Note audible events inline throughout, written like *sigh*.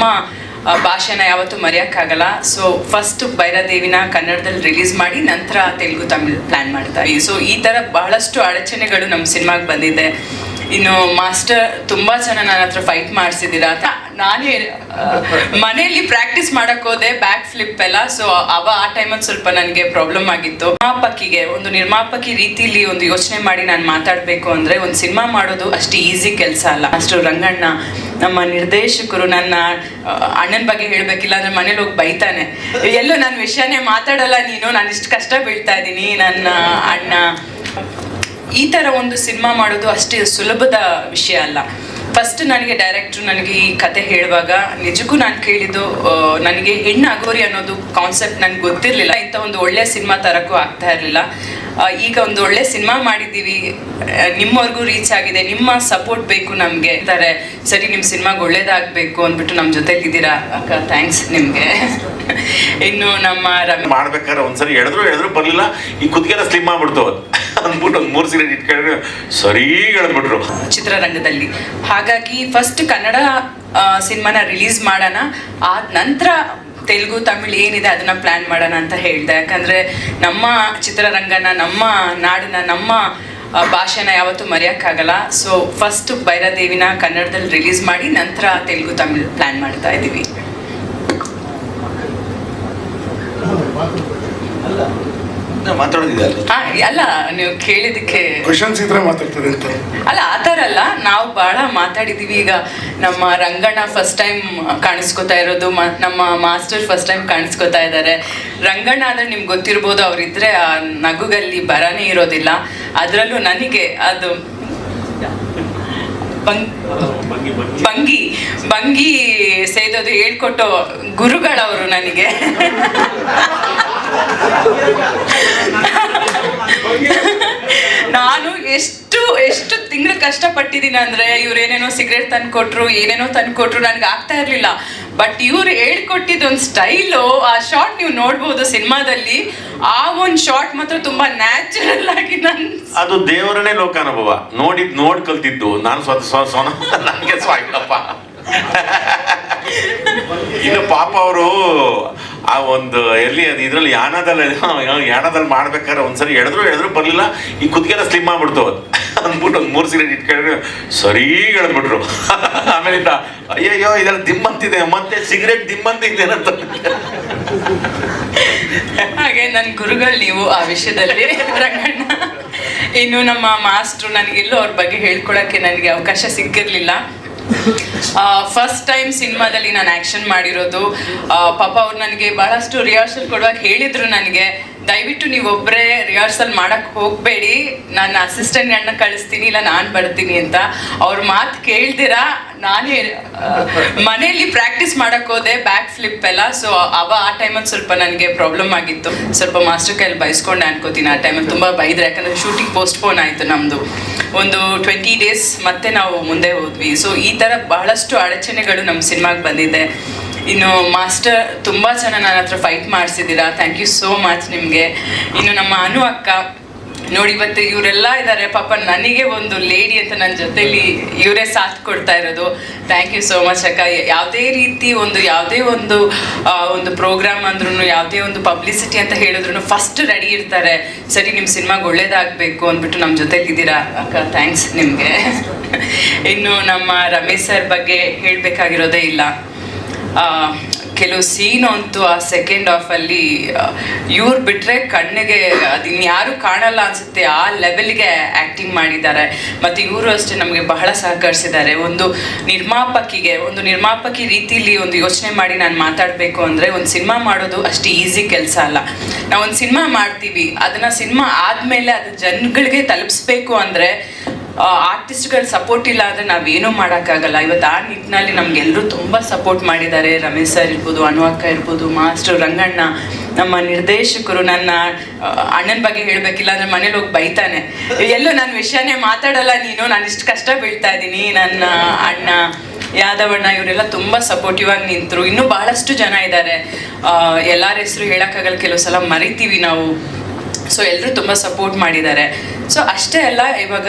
ನಮ್ಮ ಭಾಷೆನ ಯಾವತ್ತೂ ಮರೆಯೋಕ್ಕಾಗಲ್ಲ. ಸೊ ಫಸ್ಟ್ ಭೈರದೇವಿನ ಕನ್ನಡದಲ್ಲಿ ರಿಲೀಸ್ ಮಾಡಿ ನಂತರ ತೆಲುಗು ತಮಿಳ್ ಪ್ಲ್ಯಾನ್ ಮಾಡ್ತಾ ಇದ್ದೀವಿ. ಸೊ ಈ ಥರ ಬಹಳಷ್ಟು ಅಡಚಣೆಗಳು ನಮ್ಮ ಸಿನಿಮಾಗೆ ಬಂದಿದೆ. ಇನ್ನು ಮಾಸ್ಟರ್ ತುಂಬ ಜನ ನನ್ನ ಹತ್ರ ಫೈಟ್ ಮಾಡಿಸಿದ್ದೀರಾ ನಾನೇ ಆ, ಮನೆಯಲ್ಲಿ ಪ್ರಾಕ್ಟೀಸ್ ಮಾಡಕ್ ಹೋದೆ ಬ್ಯಾಕ್ ಫ್ಲಿಪ್ ಎಲ್ಲ. ಸೊ ಅವ ಆ ಟೈಮಲ್ಲಿ ಸ್ವಲ್ಪ ನನಗೆ ಪ್ರಾಬ್ಲಮ್ ಆಗಿತ್ತು. ನಿರ್ಮಾಪಕಿಗೆ ಒಂದು ನಿರ್ಮಾಪಕಿ ರೀತಿಲಿ ಒಂದು ಯೋಚನೆ ಮಾಡಿ ನಾನು ಮಾತಾಡಬೇಕು ಅಂದರೆ ಒಂದು ಸಿನಿಮಾ ಮಾಡೋದು ಅಷ್ಟು ಈಸಿ ಕೆಲಸ ಅಲ್ಲ. ಅಷ್ಟು ರಂಗಣ್ಣ ನಮ್ಮ ನಿರ್ದೇಶಕರು ನನ್ನ ಅಣ್ಣನ ಬಗ್ಗೆ ಹೇಳ್ಬೇಕಿಲ್ಲ ಅಂದ್ರೆ ಮನೇಲಿ ಹೋಗಿ ಬೈತಾನೆ. ಎಲ್ಲೋ ನನ್ನ ವಿಷಯನೇ ಮಾತಾಡಲ್ಲ ನೀನು, ನಾನು ಇಷ್ಟು ಕಷ್ಟ ಬೀಳ್ತಾ ಇದ್ದೀನಿ, ನನ್ನ ಅಣ್ಣ. ಈ ಥರ ಒಂದು ಸಿನಿಮಾ ಮಾಡೋದು ಅಷ್ಟೇ ಸುಲಭದ ವಿಷಯ ಅಲ್ಲ. ಫಸ್ಟ್ ನನಗೆ ಡೈರೆಕ್ಟ್ರು ನನಗೆ ಈ ಕತೆ ಹೇಳುವಾಗ, ನಿಜಕ್ಕೂ ನಾನು ಕೇಳಿದ್ದು ನನಗೆ ಹೆಣ್ಣು ಅಗೋರಿ ಅನ್ನೋದು ಕಾನ್ಸೆಪ್ಟ್ ನನಗೆ ಗೊತ್ತಿರಲಿಲ್ಲ. ಇಂಥ ಒಂದು ಒಳ್ಳೆಯ ಸಿನಿಮಾ ತರಕ್ಕೂ ಆಗ್ತಾ ಇರಲಿಲ್ಲ. ಈಗ ಒಂದು ಒಳ್ಳೆ ಸಿನಿಮಾ ಮಾಡಿದ್ದೀವಿ. ನಿಮ್ಮವ್ರಿಗೂ ರೀಚ್ ಆಗಿದೆ. ನಿಮ್ಮ ಸಪೋರ್ಟ್ ಬೇಕು ನಮಗೆ. ಅಂತಾರೆ, ಸರಿ ನಿಮ್ಮ ಸಿನಿಮಾಗೆ ಒಳ್ಳೇದಾಗಬೇಕು ಅಂದ್ಬಿಟ್ಟು ನಮ್ಮ ಜೊತೆಗಿದ್ದೀರಾ? ಅಕ್ಕ ಥ್ಯಾಂಕ್ಸ್ ನಿಮಗೆ. *laughs* ಇನ್ನು ನಮ್ಮ ಮಾಡ್ಬೇಕಾದ್ರೆ ಒಂದ್ಸರಿ ಹೇಳಿದ್ರು ಹೇಳಿದ್ರು ಬರಲಿಲ್ಲ. ಈ ಕುತ್ತಿಗೆಲ್ಲ ಸ್ಲಿಮ್ ಆಗ್ಬಿಡ್ತು ಅಂದ್ಬಿಟ್ಟು ಒಂದು ಮೂರು ಸಿಗರೇಟ್ ಇಟ್ಕೊಂಡು ಸರಿ ಹೇಳ್ಬಿಟ್ರು. ಚಿತ್ರರಂಗದಲ್ಲಿ. ಹಾಗಾಗಿ ಫಸ್ಟ್ ಕನ್ನಡ ಸಿನಿಮಾನ ರಿಲೀಸ್ ಮಾಡೋಣ ಆದ ನಂತರ ತೆಲುಗು ತಮಿಳ್ ಏನಿದೆ ಅದನ್ನ ಪ್ಲಾನ್ ಮಾಡೋಣ ಅಂತ ಹೇಳ್ದೆ. ಯಾಕಂದ್ರೆ ನಮ್ಮ ಚಿತ್ರರಂಗನ ನಮ್ಮ ನಾಡನ್ನ ನಮ್ಮ ಭಾಷೆನ ಯಾವತ್ತೂ ಮರೆಯೋಕ್ಕಾಗಲ್ಲ. ಸೊ ಫಸ್ಟ್ ಭೈರದೇವಿನ ಕನ್ನಡದಲ್ಲಿ ರಿಲೀಸ್ ಮಾಡಿ ನಂತರ ತೆಲುಗು ತಮಿಳ್ ಪ್ಲಾನ್ ಮಾಡ್ತಾ ಇದ್ದೀವಿ. ಅಲ್ಲ ಹಾ ಅಲ್ಲ ನೀವು ಕೇಳಿದಕ್ಕೆ ಅಂತ. ಅಲ್ಲ ಆ ಥರ ಅಲ್ಲ. ನಾವು ಬಹಳ ಮಾತಾಡಿದೀವಿ. ಈಗ ನಮ್ಮ ರಂಗಣ್ಣ ಫಸ್ಟ್ ಟೈಮ್ ಕಾಣಿಸ್ಕೊತಾ ಇರೋದು ನಮ್ಮ ಮಾಸ್ಟರ್ ಫಸ್ಟ್ ಟೈಮ್ ಕಾಣಿಸ್ಕೊತಾ ಇದ್ದಾರೆ. ರಂಗಣ್ಣ ಅಂದ್ರೆ ನಿಮ್ಗೆ ಗೊತ್ತಿರ್ಬೋದು ಅವರಿದ್ರೆ ಆ ನಗುಗಲ್ಲಿ ಬರನೇ ಇರೋದಿಲ್ಲ. ಅದರಲ್ಲೂ ನನಗೆ ಅದು ಭಂಗಿ ಭಂಗಿ ಬಂಗಿ ಸೇದೋದು ಹೇಳ್ಕೊಟ್ಟು ಗುರುಗಳವರು ನನಗೆ. *laughs* ನಾನು ಎಷ್ಟು ಎಷ್ಟು ತಿಂಗಳು ಕಷ್ಟಪಟ್ಟಿದ್ದೀನಿ ಅಂದ್ರೆ ಇವ್ರು ಏನೇನೋ ಸಿಗರೇಟ್ ತಂದು ಕೊಟ್ರು ಏನೇನೋ ತಂದು ಕೊಟ್ರು ನನಗೆ ಆಗ್ತಾ ಇರ್ಲಿಲ್ಲ. ಬಟ್ ಇವ್ರು ಹೇಳ್ಕೊಟ್ಟಿದ್ದು ಒಂದು ಸ್ಟೈಲು ಆ ಶಾರ್ಟ್ ನೀವು ನೋಡ್ಬೋದು ಸಿನಿಮಾದಲ್ಲಿ. ಆ ಒಂದು ಶಾರ್ಟ್ ಮಾತ್ರ ತುಂಬಾ ನ್ಯಾಚುರಲ್ ಆಗಿ ನನ್ ಅದು ದೇವರನೇ ಲೋಕಾನುಭವ. ನೋಡಿದ್ ನೋಡ್ ಕಲ್ತಿದ್ದು ನಾನು ಸ್ವತಃ ಸ್ವ ಸ್ವನ ನನಗೆ *laughs* ಇನ್ನು ಪಾಪ ಅವರು ಆ ಒಂದು ಎಲ್ಲಿ ಅದು ಇದರಲ್ಲಿ ಯಾನದಲ್ಲಿ ಯಾನದಲ್ಲಿ ಮಾಡ್ಬೇಕಾದ್ರೆ ಒಂದ್ಸರಿ ಎಳೆದ್ರು ಎಳೆದ್ರು ಬರಲಿಲ್ಲ, ಈ ಕುತ್ತಿಗೆಲ್ಲ ಸ್ಲಿಮ್ ಆಗ್ಬಿಡ್ತು ಅಂದ್ಬಿಟ್ಟು ಒಂದು ಮೂರು ಸಿಗರೇಟ್ ಇಟ್ಕೊಂಡ್ರೆ ಸರಿ ಎಳೆದ್ಬಿಟ್ರು ಆಮೇಲಿಂದ, ಅಯ್ಯಯ್ಯೋ ಇದೆಲ್ಲ ದಿಮ್ಮಂತಿದೆ, ಮತ್ತೆ ಸಿಗರೇಟ್ ದಿಮ್ಮಂತಿದೆ ಅಂತ. ಹಾಗೆ ನನ್ನ ಗುರುಗಳು ನೀವು ಆ ವಿಷಯದಲ್ಲಿ ಇನ್ನು ನಮ್ಮ ಮಾಸ್ಟ್ರು ನನಗೆಲ್ಲೂ ಅವ್ರ ಬಗ್ಗೆ ಹೇಳ್ಕೊಳಕ್ಕೆ ನನಗೆ ಅವಕಾಶ ಸಿಕ್ಕಿರ್ಲಿಲ್ಲ. ಫಸ್ಟ್ ಟೈಮ್ ಸಿನಿಮಾದಲ್ಲಿ ನಾನು ಆ್ಯಕ್ಷನ್ ಮಾಡಿರೋದು ಪಾಪ ಅವ್ರು ನನಗೆ ಬಹಳಷ್ಟು ರಿಹರ್ಸಲ್ ಕೊಡುವಾಗ ಹೇಳಿದ್ರು ನನಗೆ, ದಯವಿಟ್ಟು ನೀವೊಬ್ಬರೇ ರಿಹರ್ಸಲ್ ಮಾಡಕ್ಕೆ ಹೋಗಬೇಡಿ, ನಾನು ಅಸಿಸ್ಟೆಂಟ್ಗಳನ್ನ ಕಳಿಸ್ತೀನಿ, ಇಲ್ಲ ನಾನು ಬರ್ತೀನಿ ಅಂತ. ಅವ್ರ ಮಾತು ಕೇಳ್ದಿರಾ? ನಾನೇ ಮನೆಯಲ್ಲಿ ಪ್ರಾಕ್ಟೀಸ್ ಮಾಡಕ್ ಹೋದೆ ಬ್ಯಾಕ್ ಫ್ಲಿಪ್ ಎಲ್ಲ. ಸೊ ಅವ ಆ ಟೈಮಲ್ಲಿ ಸ್ವಲ್ಪ ನನಗೆ ಪ್ರಾಬ್ಲಮ್ ಆಗಿತ್ತು. ಸ್ವಲ್ಪ ಮಾಸ್ಟರ್ ಕೈಯಲ್ಲಿ ಬೈಸ್ಕೊಂಡೆ ಅನ್ಕೋತೀನಿ ಆ ಟೈಮಲ್ಲಿ ತುಂಬ ಬೈದ್ರೆ. ಯಾಕಂದ್ರೆ ಶೂಟಿಂಗ್ ಪೋಸ್ಟ್ಪೋನ್ ಆಯಿತು ನಮ್ಮದು ಒಂದು ಟ್ವೆಂಟಿ ಡೇಸ್ ಮತ್ತೆ ನಾವು ಮುಂದೆ ಹೋದ್ವಿ. ಸೊ ಈ ಥರ ಬಹಳಷ್ಟು ಅಡಚಣೆಗಳು ನಮ್ಮ ಸಿನಿಮಾಗೆ ಬಂದಿದೆ. ಇನ್ನು ಮಾಸ್ಟರ್ ತುಂಬ ಜನ ನನ್ನ ಹತ್ರ ಫೈಟ್ ಮಾಡಿಸಿದ್ದೀರಾ. ಥ್ಯಾಂಕ್ ಯು ಸೋ ಮಚ್ ನಿಮಗೆ. ಇನ್ನು ನಮ್ಮ ಅನು ಅಕ್ಕ ನೋಡಿ ಇವತ್ತು ಇವರೆಲ್ಲ ಇದ್ದಾರೆ. ಪಾಪ ನನಗೆ ಒಂದು ಲೇಡಿ ಅಂತ ನನ್ನ ಜೊತೆಲಿ ಇವರೇ ಸಾಥ್ ಕೊಡ್ತಾ ಇರೋದು. ಥ್ಯಾಂಕ್ ಯು ಸೋ ಮಚ್ ಅಕ್ಕ. ಯಾವುದೇ ರೀತಿ ಒಂದು, ಯಾವುದೇ ಒಂದು ಒಂದು ಪ್ರೋಗ್ರಾಮ್ ಅಂದ್ರೂ ಯಾವುದೇ ಒಂದು ಪಬ್ಲಿಸಿಟಿ ಅಂತ ಹೇಳಿದ್ರು ಫಸ್ಟ್ ರೆಡಿ ಇರ್ತಾರೆ. ಸರಿ ನಿಮ್ಮ ಸಿನಿಮಾಗೆ ಒಳ್ಳೇದಾಗಬೇಕು ಅಂದ್ಬಿಟ್ಟು ನಮ್ಮ ಜೊತೆಲಿದ್ದೀರಾ? ಅಕ್ಕ ಥ್ಯಾಂಕ್ಸ್ ನಿಮಗೆ. *laughs* ಇನ್ನು ನಮ್ಮ ರಮೇಶ್ ಸರ್ ಬಗ್ಗೆ ಹೇಳಬೇಕಾಗಿರೋದೇ ಇಲ್ಲ. ಕೆಲವು ಸೀನ್ ಅಂತೂ ಆ ಸೆಕೆಂಡ್ ಆಫ್ ಅಲ್ಲಿ ಇವ್ರು ಬಿಟ್ರೆ ಕಣ್ಣಿಗೆ ಅದಿನ್ಯಾರೂ ಕಾಣಲ್ಲ ಅನ್ಸುತ್ತೆ. ಆ ಲೆವೆಲ್ಗೆ ಆಕ್ಟಿಂಗ್ ಮಾಡಿದ್ದಾರೆ. ಮತ್ತೆ ಇವರು ಅಷ್ಟೇ ನಮಗೆ ಬಹಳ ಸಹಕರಿಸಿದ್ದಾರೆ. ಒಂದು ನಿರ್ಮಾಪಕಿಗೆ, ಒಂದು ನಿರ್ಮಾಪಕಿ ರೀತಿಲಿ ಒಂದು ಯೋಚನೆ ಮಾಡಿ ನಾನು ಮಾತಾಡಬೇಕು ಅಂದ್ರೆ ಒಂದು ಸಿನಿಮಾ ಮಾಡೋದು ಅಷ್ಟು ಈಸಿ ಕೆಲಸ ಅಲ್ಲ. ನಾವು ಒಂದು ಸಿನಿಮಾ ಮಾಡ್ತೀವಿ. ಅದನ್ನ ಸಿನಿಮಾ ಆದ್ಮೇಲೆ ಅದು ಜನಗಳಿಗೆ ತಲುಪಿಸ್ಬೇಕು ಅಂದ್ರೆ ಆರ್ಟಿಸ್ಟ್ಗಳ ಸಪೋರ್ಟ್ ಇಲ್ಲ ಅಂದರೆ ನಾವೇನೂ ಮಾಡೋಕ್ಕಾಗಲ್ಲ. ಇವತ್ತು ಆ ನಿಟ್ಟಿನಲ್ಲಿ ನಮಗೆಲ್ಲರೂ ತುಂಬ ಸಪೋರ್ಟ್ ಮಾಡಿದ್ದಾರೆ. ರಮೇಶ್ ಸರ್ ಇರ್ಬೋದು ಅನು ಅಕ್ಕ ಇರ್ಬೋದು, ಮಾಸ್ಟರ್ ರಂಗಣ್ಣ, ನಮ್ಮ ನಿರ್ದೇಶಕರು, ನನ್ನ ಅಣ್ಣನ ಬಗ್ಗೆ ಹೇಳಬೇಕಿಲ್ಲ ಅಂದರೆ ಮನೇಲಿ ಹೋಗಿ ಬೈತಾನೆ. ಎಲ್ಲೋ ನನ್ನ ವಿಷಯನೇ ಮಾತಾಡಲ್ಲ ನೀನು. ನಾನು ಇಷ್ಟು ಕಷ್ಟ ಬೀಳ್ತಾ ಇದ್ದೀನಿ. ನನ್ನ ಅಣ್ಣ, ಯಾದವಣ್ಣ ಇವರೆಲ್ಲ ತುಂಬ ಸಪೋರ್ಟಿವ್ ಆಗಿ ನಿಂತರು. ಇನ್ನೂ ಬಹಳಷ್ಟು ಜನ ಇದ್ದಾರೆ. ಎಲ್ಲರ ಹೆಸರು ಹೇಳೋಕ್ಕಾಗಲ್ಲ. ಕೆಲವು ಸಲ ಮರಿತೀವಿ ನಾವು. ಸೊ ಎಲ್ಲರೂ ತುಂಬ ಸಪೋರ್ಟ್ ಮಾಡಿದ್ದಾರೆ. ಸೊ ಅಷ್ಟೇ ಅಲ್ಲ, ಇವಾಗ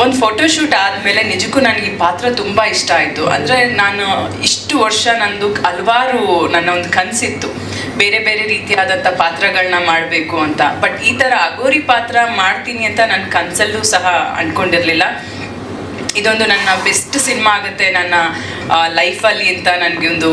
ಒಂದು ಫೋಟೋಶೂಟ್ ಆದಮೇಲೆ ನಿಜಕ್ಕೂ ನನಗೆ ಈ ಪಾತ್ರ ತುಂಬ ಇಷ್ಟ ಆಯಿತು. ಅಂದರೆ ನಾನು ಇಷ್ಟು ವರ್ಷ ನಂದು ಹಲವಾರು ನನ್ನ ಒಂದು ಕನಸಿತ್ತು. ಬೇರೆ ಬೇರೆ ರೀತಿಯಾದಂಥ ಪಾತ್ರಗಳನ್ನ ಮಾಡಬೇಕು ಅಂತ. ಬಟ್ ಈ ಥರ ಅಗೋರಿ ಪಾತ್ರ ಮಾಡ್ತೀನಿ ಅಂತ ನನ್ನ ಕನಸಲ್ಲೂ ಸಹ ಅಂದ್ಕೊಂಡಿರಲಿಲ್ಲ ಇದೊಂದು ನನ್ನ ಬೆಸ್ಟ್ ಸಿನಿಮಾ ಆಗುತ್ತೆ ನನ್ನ ಲೈಫಲ್ಲಿ ಅಂತ ನನಗೆ ಒಂದು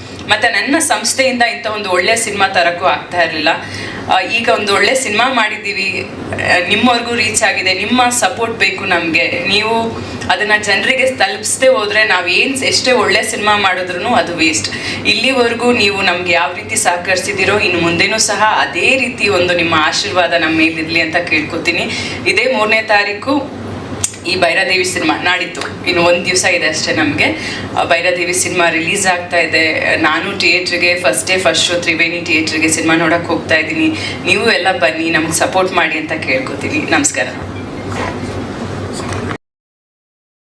ಮತ್ತು ನನ್ನ ಸಂಸ್ಥೆಯಿಂದ ಇಂಥ ಒಂದು ಒಳ್ಳೆಯ ಸಿನಿಮಾ ತರಕ್ಕೂ ಆಗ್ತಾ ಇರಲಿಲ್ಲ. ಈಗ ಒಂದು ಒಳ್ಳೆ ಸಿನಿಮಾ ಮಾಡಿದ್ದೀವಿ. ನಿಮ್ಮವರೆಗೂ ರೀಚ್ ಆಗಿದೆ. ನಿಮ್ಮ ಸಪೋರ್ಟ್ ಬೇಕು ನಮಗೆ. ನೀವು ಅದನ್ನು ಜನರಿಗೆ ತಲುಪಿಸದೆ ಹೋದರೆ ನಾವು ಏನು ಎಷ್ಟೇ ಒಳ್ಳೆ ಸಿನಿಮಾ ಮಾಡಿದ್ರು ಅದು ವೇಸ್ಟ್ ಇಲ್ಲಿವರೆಗೂ ನೀವು ನಮ್ಗೆ ಯಾವ ರೀತಿ ಸಹಕರಿಸಿದ್ದೀರೋ ಇನ್ನು ಮುಂದೆನೂ ಸಹ ಅದೇ ರೀತಿ ಒಂದು ನಿಮ್ಮ ಆಶೀರ್ವಾದ ನಮ್ಮ ಮೇಲಿರಲಿ ಅಂತ ಕೇಳ್ಕೊತೀನಿ. ಇದೇ ಮೂರನೇ ತಾರೀಕು ಈ ಭೈರಾದೇವಿ ಸಿನಿಮಾ ನಾಡಿದ್ದು. ಇನ್ನು ಒಂದು ದಿವಸ ಇದೆ ಅಷ್ಟೇ ನಮಗೆ. ಭೈರಾದೇವಿ ಸಿನಿಮಾ ರಿಲೀಸ್ ಆಗ್ತಾ ಇದೆ. ನಾನು ಥಿಯೇಟ್ರಿಗೆ first day first show Triveni ಥಿಯೇಟ್ರಿಗೆ ಸಿನಿಮಾ ನೋಡೋಕ್ಕೆ ಹೋಗ್ತಾ ಇದ್ದೀನಿ. ನೀವು ಎಲ್ಲ ಬನ್ನಿ, ನಮ್ಗೆ ಸಪೋರ್ಟ್ ಮಾಡಿ ಅಂತ ಕೇಳ್ಕೊತೀನಿ. ನಮಸ್ಕಾರ.